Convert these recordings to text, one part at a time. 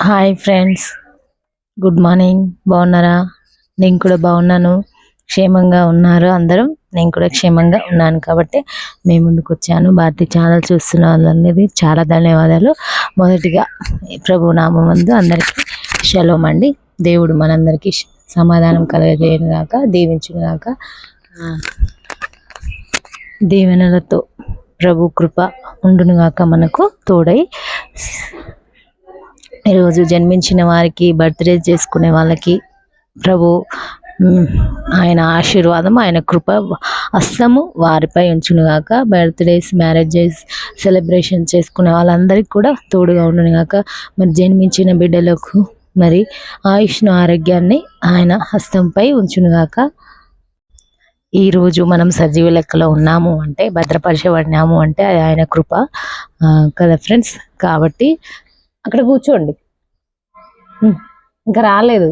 Hi friends good morning బాగున్నారా? నేను కూడా బాగున్నాను. క్షేమంగా ఉన్నారు అందరూ. నేను కూడా క్షేమంగా ఉన్నాను కాబట్టి మీ ముందుకు వచ్చాను. భారతి ఛానల్ చూస్తున్న వాళ్ళందరికీ చాలా ధన్యవాదాలు. మొదటిగా ప్రభు నామం అందరికీ షలోం అండి. దేవుడు మనందరికీ సమాధానం కలగజేయను దీవించుగాక దీవెనలతో ప్రభు కృప ఉండునుగాక మనకు తోడై ఈరోజు జన్మించిన వారికి బర్త్డే చేసుకునే వాళ్ళకి ప్రభు ఆయన ఆశీర్వాదం ఆయన కృప అస్తము వారిపై ఉంచునుగాక. బర్త్డేస్ మ్యారేజెస్ సెలబ్రేషన్ చేసుకునే వాళ్ళందరికీ కూడా తోడుగా ఉండునుగాక. మరి జన్మించిన బిడ్డలకు మరి ఆయుష్ను ఆరోగ్యాన్ని ఆయన హస్తంపై ఉంచునుగాక. ఈరోజు మనం సజీవ లెక్కలో ఉన్నాము అంటే భద్రపరచబడినాము అంటే అది ఆయన కృప కదా ఫ్రెండ్స్? కాబట్టి అక్కడ కూర్చోండి. ఇంకా రాలేదు.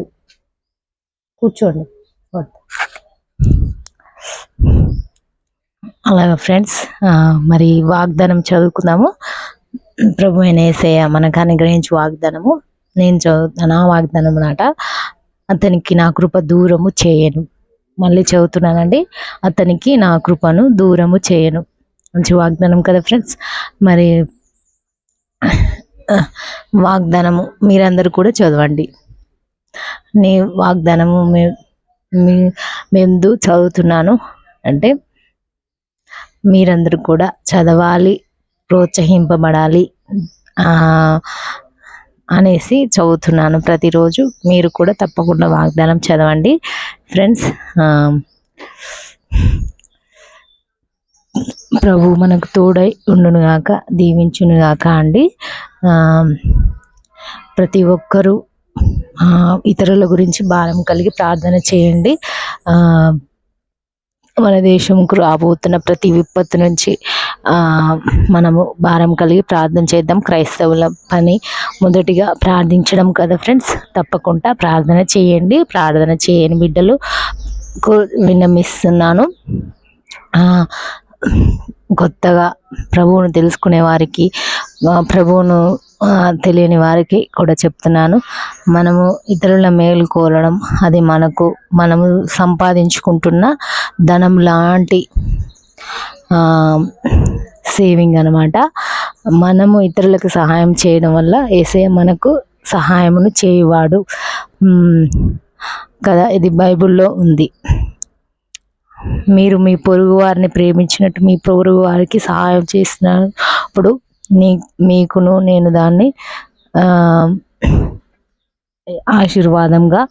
కూర్చోండి. అలాగే అలాగా ఫ్రెండ్స్ మరి వాగ్దానం చదువుకుందాము. ప్రభు అయిన ఏసయ్య మనకు అనుగ్రహించి వాగ్దానము. నేను చదువుతాను ఆ వాగ్దానం నాట. అతనికి నా కృప దూరము చేయను. మళ్ళీ చదువుతున్నానండి. అతనికి నా కృపను దూరము చేయను. మంచి వాగ్దానం కదా ఫ్రెండ్స్. మరి వాగ్దానము మీరందరూ కూడా చదవండి. నీ వాగ్దానము మీ మేందు మేము చదువుతున్నాను అంటే మీరందరూ కూడా చదవాలి ప్రోత్సహింపబడాలి అనేసి చదువుతున్నాను ప్రతిరోజు. మీరు కూడా తప్పకుండా వాగ్దానం చదవండి. ఫ్రెండ్స్ ప్రభు మనకు తోడై ఉండునుగాక దీవించునుగాక అండి. ప్రతి ఒక్కరూ ఇతరుల గురించి భారం కలిగి ప్రార్థన చేయండి. మన దేశంకు రాబోతున్న ప్రతి విపత్తు నుంచి మనము భారం కలిగి ప్రార్థన చేద్దాం. క్రైస్తవుల పని మొదటిగా ప్రార్థించడం కదా ఫ్రెండ్స్. తప్పకుండా ప్రార్థన చేయండి. ప్రార్థన చేయని బిడ్డలు కు- విన్నమిస్తున్నాను కొత్తగా ప్రభువును తెలుసుకునే వారికి ప్రభువును తెలియని వారికి కూడా చెప్తున్నాను. మనము ఇతరుల మేలు కోరడం అది మనకు మనము సంపాదించుకుంటున్న ధనం లాంటి సేవింగ్ అనమాట మనము ఇతరులకు సహాయం చేయడం వల్ల ఏసే మనకు సహాయమును చేయువాడు. కదా ఇది బైబిల్లో ఉంది. మీరు మీ పొరుగు వారిని ప్రేమించినట్టు మీ పొరుగు వారికి సహాయం చేసినప్పుడు నీ మీకును నేను దాన్ని ఆశీర్వాదంగా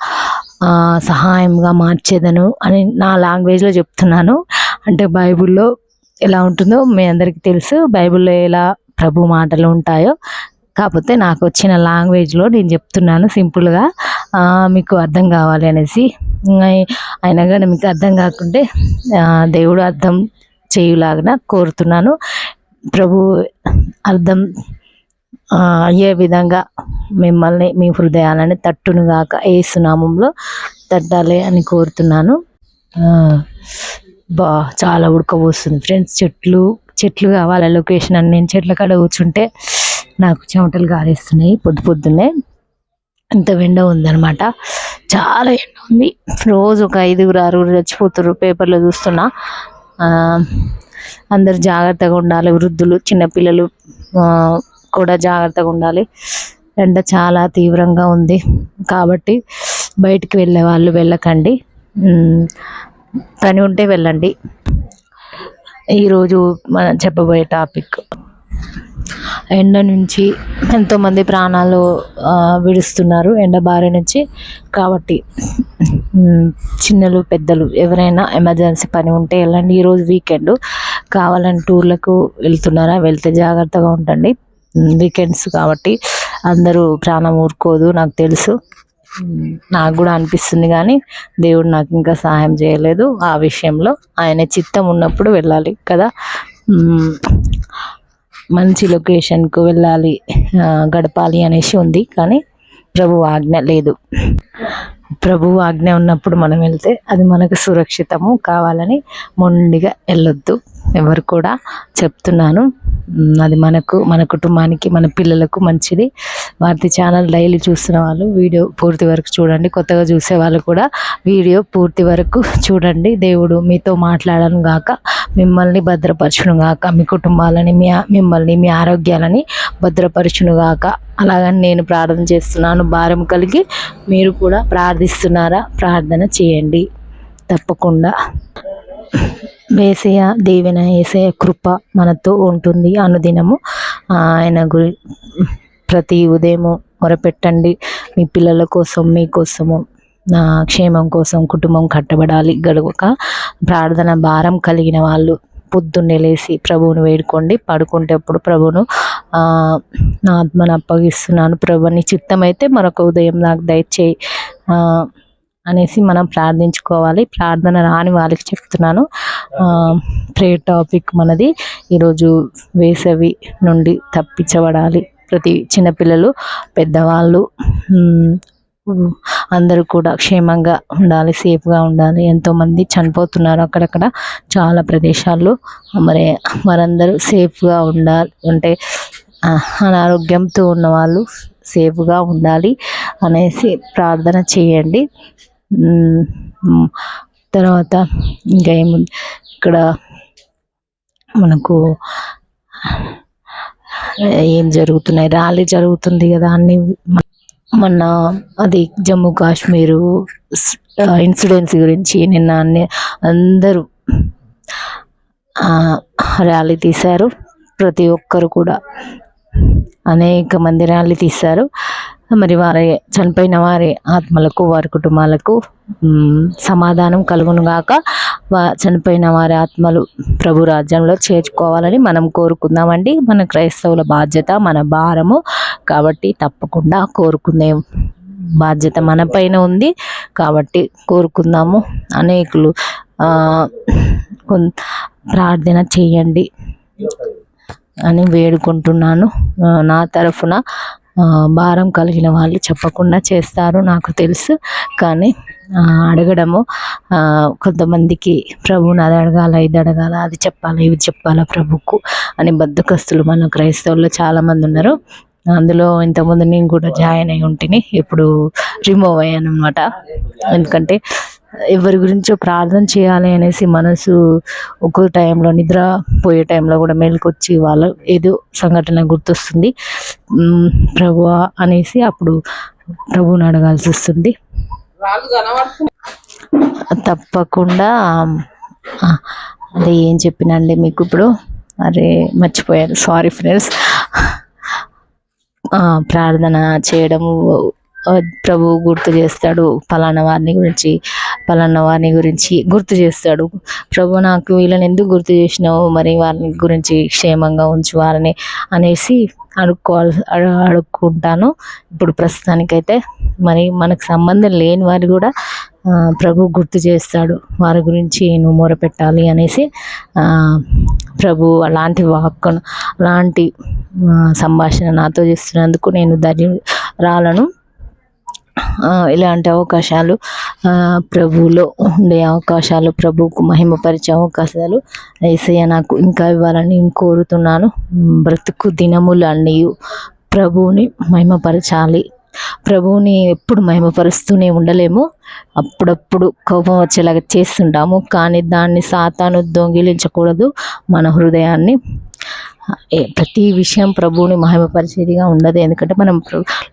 సహాయంగా మార్చేదను అని నా లాంగ్వేజ్లో చెప్తున్నాను. అంటే బైబిల్లో ఎలా ఉంటుందో మీ అందరికీ తెలుసు. బైబిల్లో ఎలా ప్రభు మాటలు ఉంటాయో. కాకపోతే నాకు వచ్చిన లాంగ్వేజ్లో నేను చెప్తున్నాను సింపుల్గా. మీకు అర్థం కావాలి అనేసి. అయినా కానీ మీకు అర్థం కాకుంటే దేవుడు అర్థం చేయులాగా కోరుతున్నాను. ప్రభు అర్థం అయ్యే విధంగా మిమ్మల్ని మీ హృదయాలని తట్టును కాక ఏసునామంలో తట్టాలి అని కోరుతున్నాను. బా చాలా ఉడకబోస్తుంది ఫ్రెండ్స్. చెట్లు చెట్లు కావాలి లొకేషన్ అని నేను చెట్ల కాడ కూర్చుంటే నాకు చెమటలు గారేస్తున్నాయి పొద్దు పొద్దున్నే. అంత ఎండ ఉందన్నమాట. చాలా ఎండ ఉంది. రోజు ఒక ఐదుగురు ఆరుగురు చచ్చిపోతున్నారు పేపర్లో చూస్తున్నా. అందరు జాగ్రత్తగా ఉండాలి. వృద్ధులు చిన్నపిల్లలు కూడా జాగ్రత్తగా ఉండాలి. ఎండ చాలా తీవ్రంగా ఉంది. కాబట్టి బయటికి వెళ్ళే వాళ్ళు వెళ్ళకండి. పని ఉంటే వెళ్ళండి. ఈరోజు మనం చెప్పబోయే టాపిక్ ఎండ నుంచి ఎంతోమంది ప్రాణాలు విడుస్తున్నారు ఎండ బారి నుంచి. కాబట్టి చిన్నలు పెద్దలు ఎవరైనా ఎమర్జెన్సీ పని ఉంటే వెళ్ళండి. ఈరోజు వీకెండ్. కావాలని టూర్లకు వెళ్తున్నారా? వెళ్తే జాగ్రత్తగా ఉండండి. వీకెండ్స్ కాబట్టి అందరూ ప్రాణం ఊరుకోదు నాకు తెలుసు. నాకు కూడా అనిపిస్తుంది కానీ దేవుడు నాకు ఇంకా సహాయం చేయలేదు. ఆ విషయంలో ఆయన చిత్తం ఉన్నప్పుడు వెళ్ళాలి కదా. మంచి లొకేషన్కు వెళ్ళాలి గడపాలి అనేసి ఉంది. కానీ ప్రభు ఆజ్ఞ లేదు. ప్రభు ఆజ్ఞ ఉన్నప్పుడు మనం వెళ్తే అది మనకు సురక్షితము. కావాలని మొండిగా వెళ్ళొద్దు. ఎవరు కూడా చెప్తున్నాను. అది మనకు మన కుటుంబానికి మన పిల్లలకు మంచిది. వారి ఛానల్ డైలీ చూస్తున్న వాళ్ళు వీడియో పూర్తి వరకు చూడండి. కొత్తగా చూసే వాళ్ళు కూడా వీడియో పూర్తి వరకు చూడండి. దేవుడు మీతో మాట్లాడను గాక మిమ్మల్ని భద్రపరచును గాక మీ కుటుంబాలని మీ మిమ్మల్ని మీ ఆరోగ్యాలని భద్రపరచును గాక. అలాగని నేను ప్రార్థన చేస్తున్నాను. భారం కలిగి మీరు కూడా ప్రార్థిస్తున్నారా? ప్రార్థన చేయండి. తప్పకుండా. వేసయ దీవెన వేసయ కృప మనతో ఉంటుంది. అనుదినము ఆయన గురి ప్రతి ఉదయము మొరపెట్టండి. మీ పిల్లల కోసం మీకోసము నా క్షేమం కోసం కుటుంబం కట్టబడాలి. గడువక ప్రార్థన భారం కలిగిన వాళ్ళు పొద్దున్నే లేచి ప్రభువును వేడుకోండి. పడుకుంటేప్పుడు ప్రభువును నా ఆత్మను అప్పగిస్తున్నాను. ప్రభు నీ చిత్తమైతే మరొక ఉదయం నాకు దయచేయి. అనేసి మనం ప్రార్థించుకోవాలి. ప్రార్థన రాని వాళ్ళకి చెప్తున్నాను. ప్రే టాపిక్ మనది. ఈరోజు వేసవి నుండి తప్పించబడాలి. ప్రతి చిన్నపిల్లలు పెద్దవాళ్ళు అందరూ కూడా క్షేమంగా ఉండాలి సేఫ్గా ఉండాలి. ఎంతోమంది చనిపోతున్నారు అక్కడక్కడ. చాలా ప్రదేశాల్లో మరి మరందరూ సేఫ్గా ఉండాలి. అంటే అనారోగ్యంతో ఉన్న వాళ్ళు సేఫ్గా ఉండాలి అనేసి ప్రార్థన చేయండి. తర్వాత ఇంకా ఏముంది? ఇక్కడ మనకు ఏం జరుగుతున్నాయి? ర్యాలీ జరుగుతుంది కదా అన్ని. మొన్న అది జమ్మూ కాశ్మీరు ఇన్సిడెంట్స్ గురించి నిన్న అన్ని అందరూ ర్యాలీ తీశారు. ప్రతి ఒక్కరు కూడా అనేక మంది ర్యాలీ తీశారు. మరి వారి చనిపోయిన వారి ఆత్మలకు వారి కుటుంబాలకు సమాధానం కలుగునుగాక వా చనిపోయిన వారి ఆత్మలు ప్రభు రాజ్యంలో చేర్చుకోవాలని మనం కోరుకుందామండి. మన క్రైస్తవుల బాధ్యత మన భారము. కాబట్టి తప్పకుండా కోరుకునే బాధ్యత మన పైన ఉంది. కాబట్టి కోరుకుందాము. అనేకులు ప్రార్థన చేయండి అని వేడుకుంటున్నాను నా తరఫున. భారం కలిగిన వాళ్ళు చెప్పకుండా చేస్తారు నాకు తెలుసు. కానీ అడగడము కొంతమందికి ప్రభువుని అది అడగాల ఇది అడగాల అది చెప్పాలా ఇవి చెప్పాలా ప్రభుకు అని బద్దకస్తులు మన క్రైస్తవుల్లో చాలామంది ఉన్నారు. అందులో ఇంతకుముందు నేను కూడా జాయిన్ అయి ఉంటిని ఇప్పుడు రిమూవ్ అయ్యాను అనమాట ఎందుకంటే ఎవరి గురించో ప్రార్థన చేయాలి అనేసి మనసు ఒక్కో టైంలో నిద్ర పోయే టైంలో కూడా మేలుకొచ్చి వాళ్ళ ఏదో సంఘటన గుర్తొస్తుంది. ప్రభు ప్రభువా అనేసి అప్పుడు ప్రభువుని అడగాల్సి వస్తుంది. తప్పకుండా. అదే ఏం చెప్పినండి మీకు ఇప్పుడు. అరే మర్చిపోయాను. సారీ ఫ్రెండ్స్ ప్రార్థన చేయడము ప్రభువు గుర్తు చేస్తాడు. పలానా వారిని గురించి పలానా వారిని గురించి గుర్తు చేస్తాడు. ప్రభు నాకు వీళ్ళని ఎందుకు గుర్తు చేసినావు? మరి వారిని గురించి క్షేమంగా ఉంచు వారిని అనేసి అడుక్కోవాలి అడు- అడుక్కుంటాను. ఇప్పుడు ప్రస్తుతానికైతే మరి మనకు సంబంధం లేని వారు కూడా ప్రభు గుర్తు చేస్తాడు. వారి గురించి నువ్వు మొరపెట్టాలి అనేసి ప్రభు అలాంటి వాక్కును అలాంటి సంభాషణ నాతో చేస్తున్నందుకు నేను ధైర్యం రాలను ఇలాంటి అవకాశాలు ప్రభువులో ఉండే అవకాశాలు ప్రభువుకు మహిమపరిచే అవకాశాలు ఏసయ్య నాకు ఇంకా ఇవ్వాలని నేను కోరుతున్నాను. బ్రతుకు దినములు అన్ని ప్రభువుని మహిమపరచాలి. ప్రభువుని ఎప్పుడు మహిమపరుస్తూనే ఉండలేము. అప్పుడప్పుడు కోపం వచ్చేలాగా చేస్తుంటాము. కానీ దాన్ని సాతాను దొంగిలించకూడదు. మన హృదయాన్ని ప్రతి విషయం ప్రభువుని మహిమపరిచేదిగా ఉండదు. ఎందుకంటే మనం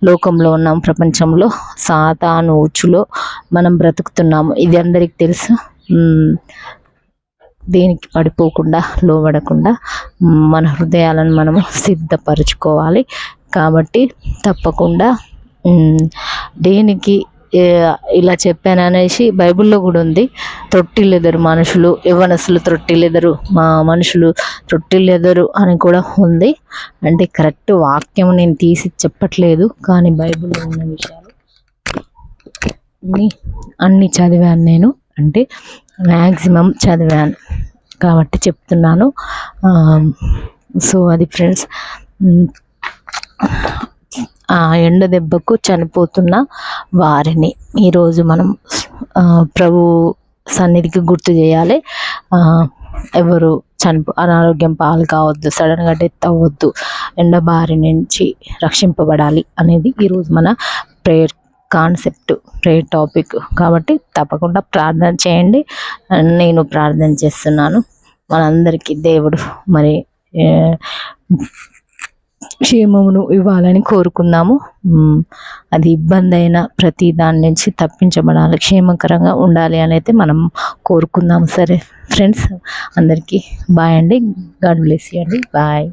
లోకంలో ఉన్నాం ప్రపంచంలో సాతాను ఉచ్చులో మనం బ్రతుకుతున్నాము. ఇది అందరికి తెలుసు. దేనికి పడిపోకుండా లోబడకుండా మన హృదయాలను మనము సిద్ధపరచుకోవాలి. కాబట్టి తప్పకుండా దేనికి ఇలా చెప్పాను అనేసి బైబిల్లో కూడా ఉంది. తొట్టిల్లెదరు మనుషులు యవనసులు తొట్టిల్లెదరు మా మనుషులు తొట్టిల్లెదరు అని కూడా ఉంది. అంటే కరెక్ట్ వాక్యం నేను తీసి చెప్పట్లేదు కానీ బైబిల్లో ఉన్న విషయాలు. అన్ని అన్నీ చదివాను నేను. అంటే మ్యాక్సిమం చదివాను. కాబట్టి చెప్తున్నాను. సో అది ఫ్రెండ్స్ ఆ ఎండ దెబ్బకు చనిపోతున్న వారిని. ఈరోజు మనం ప్రభు సన్నిధికి గుర్తు చేయాలి. ఎవరు చనిపో అనారోగ్యం పాలు కావద్దు సడన్గా డెత్ అవ్వద్దు ఎండ బారి నుంచి రక్షింపబడాలి అనేది ఈరోజు మన ప్రేయర్ కాన్సెప్ట్ ప్రేయర్ టాపిక్. కాబట్టి తప్పకుండా ప్రార్థన చేయండి. నేను ప్రార్థన చేస్తున్నాను. మనందరికీ దేవుడు మరి క్షేమమును ఇవ్వాలని కోరుకుందాము. అది ఇబ్బంది అయిన ప్రతి దాని నుంచి తప్పించబడాలి క్షేమకరంగా ఉండాలి అని అయితే మనం కోరుకుందాం సరే ఫ్రెండ్స్ అందరికీ బాయ్ అండి. గాడ్ బ్లెస్ యూ అండి. బాయ్.